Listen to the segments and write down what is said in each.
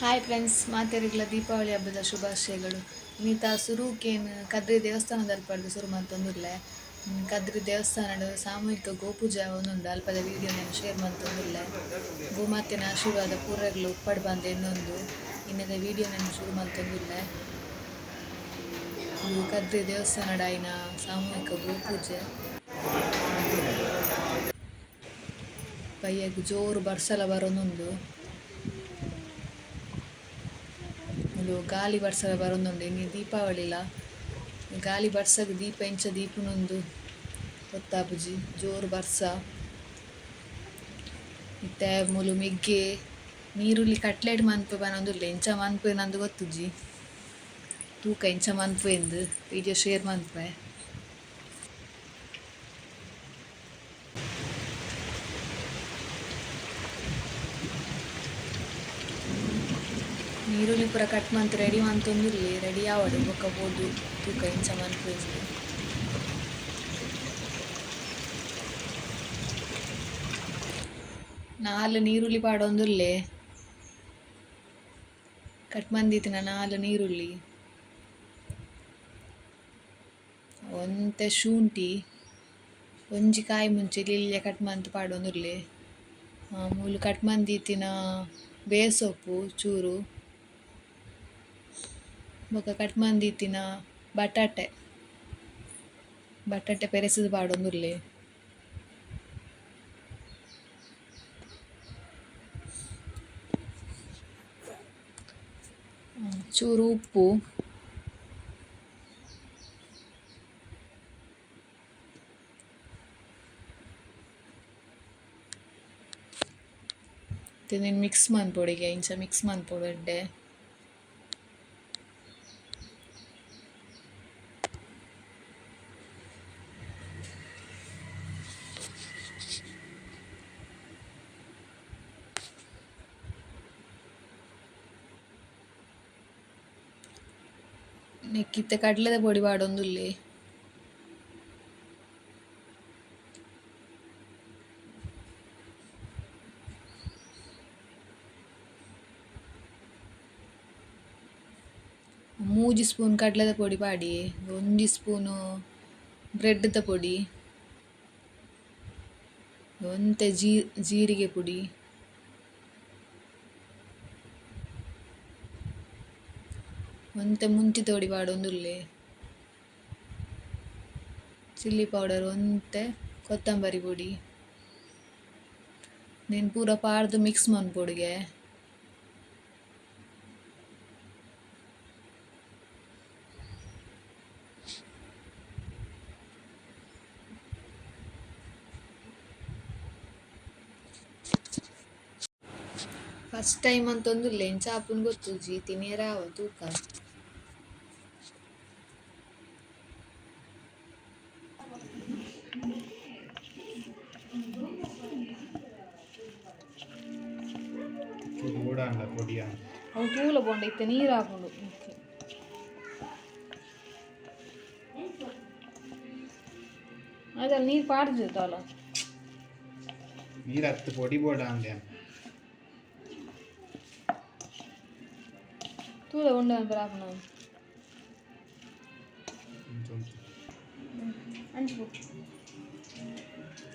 Hi friends ಮಾತೇರಿಗಳ Deepavali ಹಬ್ಬದ ಶುಭಾಶಯಗಳು. ನೀತ ಸುರುಕೇನು ಕದ್ರಿ ದೇವಸ್ಥಾನದಲ್ಲಿ ಪಡೆದು ಸುರು ಮಂತೊಂದುಲ್ಲೆ ಕದ್ರಿ ದೇವಸ್ಥಾನದ ಸಾಮೂಹಿಕ ಗೋಪೂಜೆ ಒಂದೊಂದು ಅಲ್ಪದ ವಿಡಿಯೋ ನಾನು ಶೇರ್ ಮಂತೊಂದುಲ್ಲೆ ಗೋಮಾತೆನ ಆಶೀರ್ವಾದ ಪೂರ್ವಗಳು ಉಪ್ಪಡ್ ಬಂದ ಇನ್ನೊಂದು. ಇನ್ನದ ವಿಡಿಯೋ ನಾನು ಶುರು ಮಂತೊಂದುಲ್ಲೆ ಕದ್ರಿ ದೇವಸ್ಥಾನದ ಆಯ್ನ ಸಾಮೂಹಿಕ ಗೋಪೂಜೆ. ಬಯ್ಯಗ್ ಜೋರು ಬರ್ಸಲ ಬರೋನುಂಡು ಒಂದು ಗಾಲಿ ಬರ್ಸಲ ಬರೋಂದುಂಡು ಇನ್ನು ದೀಪಾವಳಿಲ ಗಾಲಿ ಬರ್ಸಗ್ ದೀಪ, ಇಂಚ ದೀಪನೊಂದು ಗೊತ್ತಾಪುಜಿ ಜೋರು ಬರ್ಸ. ಇತ್ತೆ ಮುಲು ಮಿಗ್ಗೆ, ನೀರುಳ್ಳಿ ಕಟ್ಲೆಟ್ ಮನ್ಪು ಬನೊಂದುಲ್ಲೆ. ಇಂಚ ಮನ್ಪು ನಂದು ಗೊತ್ತುಜಿ. ತೂಕ ಇಂಚ ಮನ್ಪು ಎಂದು. ವಿಡಿಯೋ ಶೇರ್ ಮನ್ಪೆ ನೀರುಳ್ಳಿ ಪೂರ ಕಟ್ ಮಂತ್ ರೆಡಿ ಮಂತೊಂದುಲ್ಲೆ ರೆಡಿ ಆವಡು. ಬೊಕ್ಕ ಬೋದು ತೂಕ ಇಂಚ ಮನ್ಪೆ ಎಂದು ನಾಲ್ ನೀರುಳ್ಳಿ ಪಾಡೊಂದುಲ್ಲೆ ಕಟ್ ಮಂದಿತ್ತಿನ ನಾಲ್ ನೀರುಳ್ಳಿ. ಒಂತೆ ಶುಂಠಿ, ಒಂಜಿ ಕಾಯಿ ಮುಂಚೆ ಇಲ್ಲೆ ಕಟ್ ಮಂತ್ ಪಾಡೊಂದುಲ್ಲೆ ಮೂಲು ಕಟ್ ಮಂದಿತ್ತಿನ ಬೇಸೊಪ್ಪು, ಚೂರು. ಬೊಕ ಕಟ್ ಮಂದಿತ್ತಿನ ಬಟಾಟೆ. ಬಟಾಟೆ ಪೆರೆಸಿದ್ ಪಾಡೊಂದುಲ್ಲೆ. ಚೂರು ಉಪ್ಪು. ನೀನು ಮಿಕ್ಸ್ ಮನ್ಪೊಡಿಗೆ ಇಂಚ ಮಿಕ್ಸ್ ಮನ್ಪೊಡೆಡ್ಡೆ ನೆಕ್ಕಿತ್ತೆ ಕಡ್ಲೆದ ಪೊಡಿ ಪಾಡೊಂದುಲ್ಲೆ? ಮೂಜಿ ಸ್ಪೂನ್ ಕಡಲೆದ ಪೊಡಿ ಪಾಡಿ, ಒಂಜಿ ಸ್ಪೂನು ಬ್ರೆಡ್ದ ಪೊಡಿ, ಒಂತೆ ಜೀ, ಜೀರಿಗೆ ಪುಡಿ. ಒಂತೆ ಮುಂಚಿ ತೋಡಿ ಪಾಡೊಂದುಲ್ಲೆ ಚಿಲ್ಲಿ ಪೌಡರ್ ಒಂತೆ ಕೊತ್ತಂಬರಿ ಪುಡಿ. ನೀನು ಪೂರ ಪಾಡ್ದು ಮಿಕ್ಸ್ ಮನ್ಪೊಡಿಗೆ ಫಸ್ಟ್ ಟೈಮ್ ಅಂತೊಂದುಲ್ಲೆ ಹಾಪನ್ ಗೊತ್ತು? ಗೊತ್ತುಜಿ ತಿನಿಯರಾವ ತೂಕ. ಅವು ತೂಲ ಬೋಂಡ ಇತ್ತೆ ನೀರು ಹಾಕೊಂಡು ಅದ್ರಲ್ಲಿ ನೀರು ಪಾಡ್ದಿತ್ತಲ್ಲ ನೀರು ಹತ್ತು ಪೊಡಿ ಬೋಡ ಅಂದೆ ತೂಲ ಉಂಡೆ ಅಂತ ಹಾಕೋಣ ಅಂಚು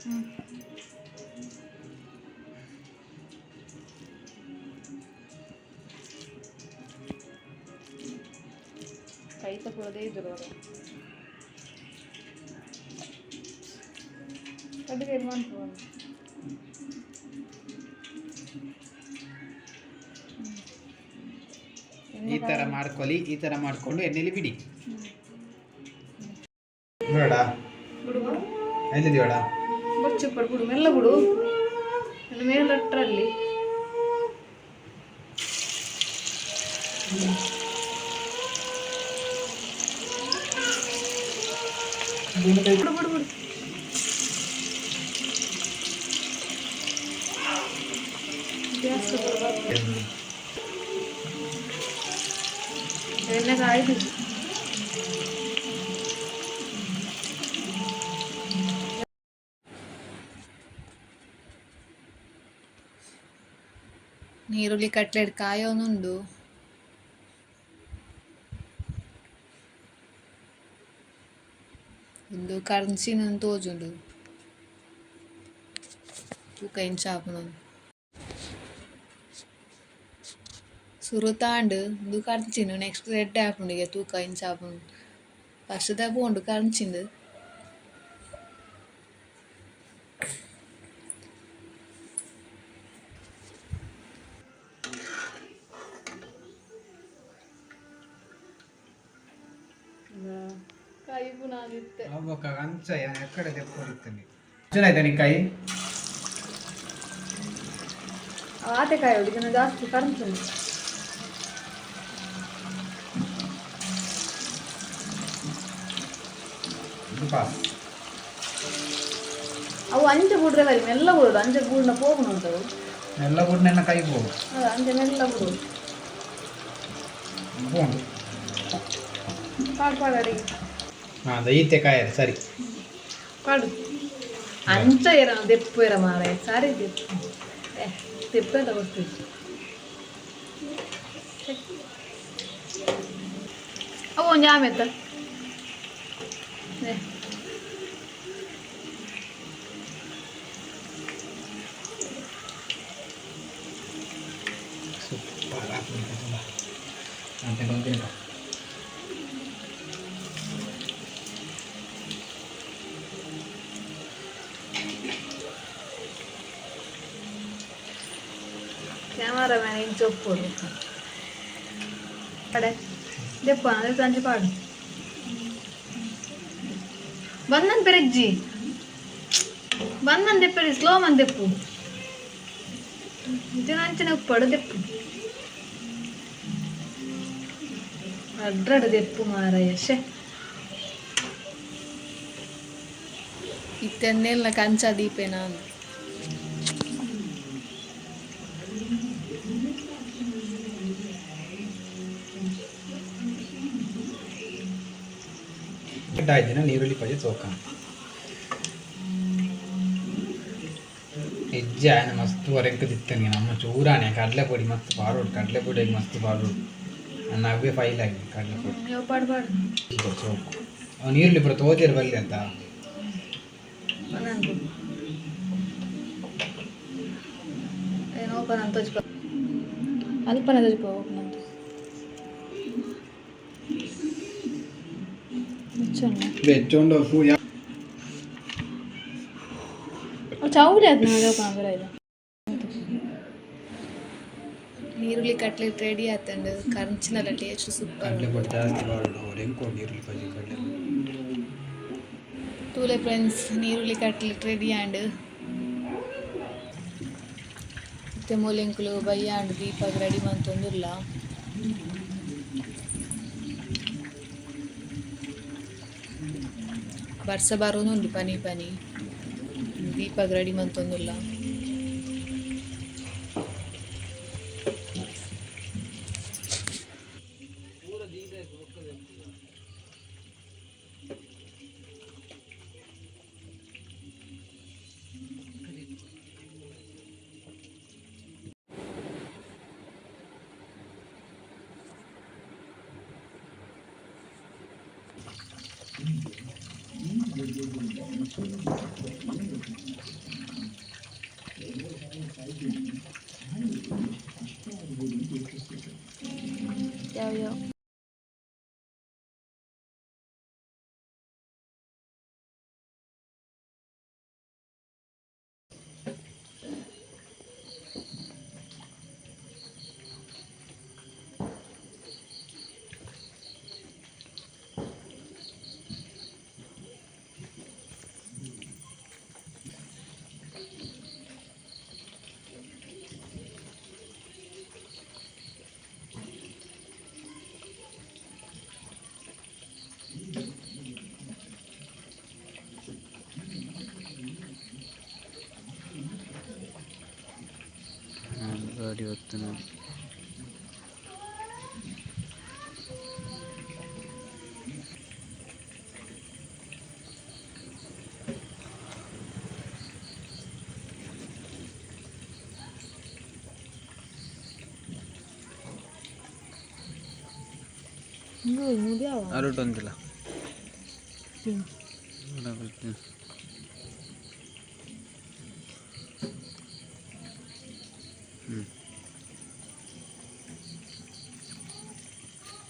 ಹ್ಞೂ ಕೈ ತಗೊಳ್ಳೋದೇ ಇದ್ರು ಅವರು. ಕಟ್ಟಿಗೆ ಮಾಡ್ಕೊಂಡು ಈ ತರ ಮಾಡ್ಕೊಳ್ಳಿ ಈ ತರ ಮಾಡ್ಕೊಂಡು ಎಣ್ಣೆಲಿ ಬಿಡಿ. ಬಚ್ಚು ಬಿಡು. ಮೆಲ್ಲ ಬಿಡು. ಮೇಲೆ ಮೇಲಟ್ರಲ್ಲಿ. ಬಿಡು ಬಿಡು ಬಿಡು ಗ್ಯಾಸ್ ಎಣ್ಣೆ ಕಾಯ್ದು ನೀರುಳ್ಳಿ ಕಟ್ಲೆಟ್ ಕಾಯೋನುಂಡು ಒಂದು ಕರ್ಚಿನ ತೋಜುಂಡು ತೂಕ ಇಂಚ ಆಪುನು ಸುರುತಾಂಡು ಒಂದು ಕರ್ಚಿನು ನೆಕ್ಸ್ಟ್ ರೆಡ್ ಆಪುಂಡು ಈಗ ತೂಕ ಇಂಚ ಆಪುನು ಫಸ್ಟ್ ದ ಪೋಂಡು ಕರ್ಚಿಂದು ಕೈ ಪುನಾದಿತ್ತೆ ಅವಾಗ ಅಂಚ ಎಕ್ಕಡೆ ತೆಕ್ಕೊಂಡಿರ್ತೀನಿ ಚೆನ್ನಾಯ್ತಾ ನೀ ಕಾಯಿ ಆತೆಕಾಯಿ ಹುಡುಗಿನ ಜಾಸ್ತಿ ಕರ್ಚುಂಡು ಇದು ಪಾಸ್ ಅವು ಅಂಚೆ ಬಿಡ್ರೆ ಬರಿ ಮೆಲ್ಲ ಬಿಡೋದು ಅಂಚೆ ಬೂಡ್ನ ಹೋಗುನು ಅಂತವು ಎಲ್ಲ ಬಿಟ್ಟು ನನ್ನ ಕೈ ಹೋಗು ಅದು ಅಂಚೆ ಮೆಲ್ಲ ಬಿಡೋದು ಹೋಗು ಪಾಡು ಪಾಡು ಅಡಿಗೆ ಹಾಂ ಅದು ಈತೆ ಕಾಯಿ ಅದು ಸರಿ ಪಾಡು ಅಂಚ ಇರ ದೆಪ್ಪು ಇರ ಮಾರೆ ಸಾರಿ ದೆಪ್ಪು ಏ ದೆಪ್ಪು ಅಂತ ಗೊತ್ತಿಲ್ಲ ಅವು ಒಂದು కెమెరామెన్ ఏం చెప్పు అడే చెప్పు అదే సంచి పాడు. వందని పెరగ్జి. వందని తెప్పేది స్లో మని తెప్పు. ఇది నాకు పడు తెప్పు. అడ్రడు తెప్పు మారయ్య షే. ಇದ್ದಾಯ್ದಿನ ನೀರುಳ್ಳಿ ಪಜಿ ತೋಕ ಹೆಜ್ಜೆ ಆಯ್ನ ಮಸ್ತ್ ತಿತ್ತನಿ ನಮ್ಮ ಚೂರಾಣೆ ಕಡಲೆ ಪೊಡಿ ಮಸ್ತ್ ಪಾರೋಡು ಕಡಲೆ ಪೊಡಿ ಮಸ್ತ್ ಪಾರೋಡು ನನ್ನ ಅವೇ ಫೈಲ್ ಆಗಿ ಕಡಲೆ ಪುಡಿ ಅವ್ನು ನೀರುಳ್ಳಿ ಪುರ ತೋತಿರ್ ಬಲ್ಲಿ ಅಂತ? ಅಲ್ಪನ ಏನು ಅಲ್ಪನ ಅಂತ ತೋಚ್ಕೊ ಅಲ್ಪನೆ ತೋಚ್ಕೊ ಓಪನ್ ಇದು ನೀರುಳ್ಳಿ ಕಟ್ಲೆಟ್ ರೆಡಿ ಆತಂಡು ಕರ್ಚಿನಲ್ಲ ಟೇಸ್ಟ್ ಸೂಪರ್ ಕಡಲೆ ಪೊಡಿ ಜಾಸ್ತಿ ಪಾರೋಡು ಅವ್ರು ಹೆಂಗೆ ನೀರುಳ್ಳಿ ಪಜಿ ಕಡಲೆ ತೂಲೆ ಫ್ರೆಂಡ್ಸ್ ನೀರುಳ್ಳಿ ಕಟ್ಲೆಟ್ ರೆಡಿ ಆಂಡ್ ಮತ್ತೆ ಮೂಲೆಂಕುಲು ಬಯ್ಯ ಆಂಡ್ ದೀಪಗ್ ರೆಡಿ ಮಂತೊಂದುಲ್ಲ ಬರ್ಸ ಬರೋನುಂಡು ಪನಿ ಪನಿ. ದೀಪ ರೆಡಿ ಮಂತೊಂದುಲ್ಲ ഇരുപത്തിനാല്. ആരോട്ടും വന്നില്ല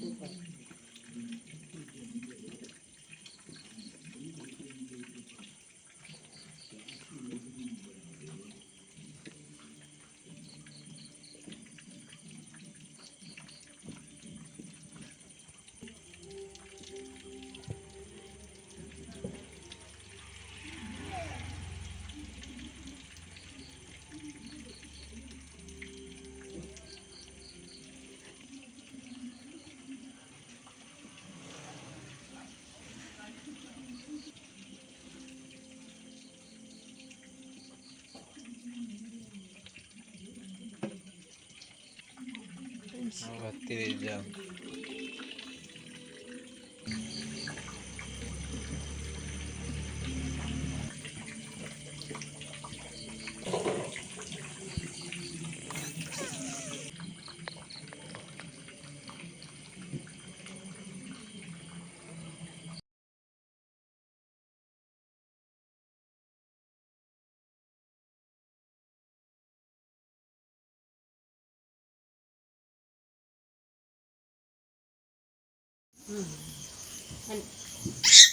people. तीस जाओ 嗯。嗯。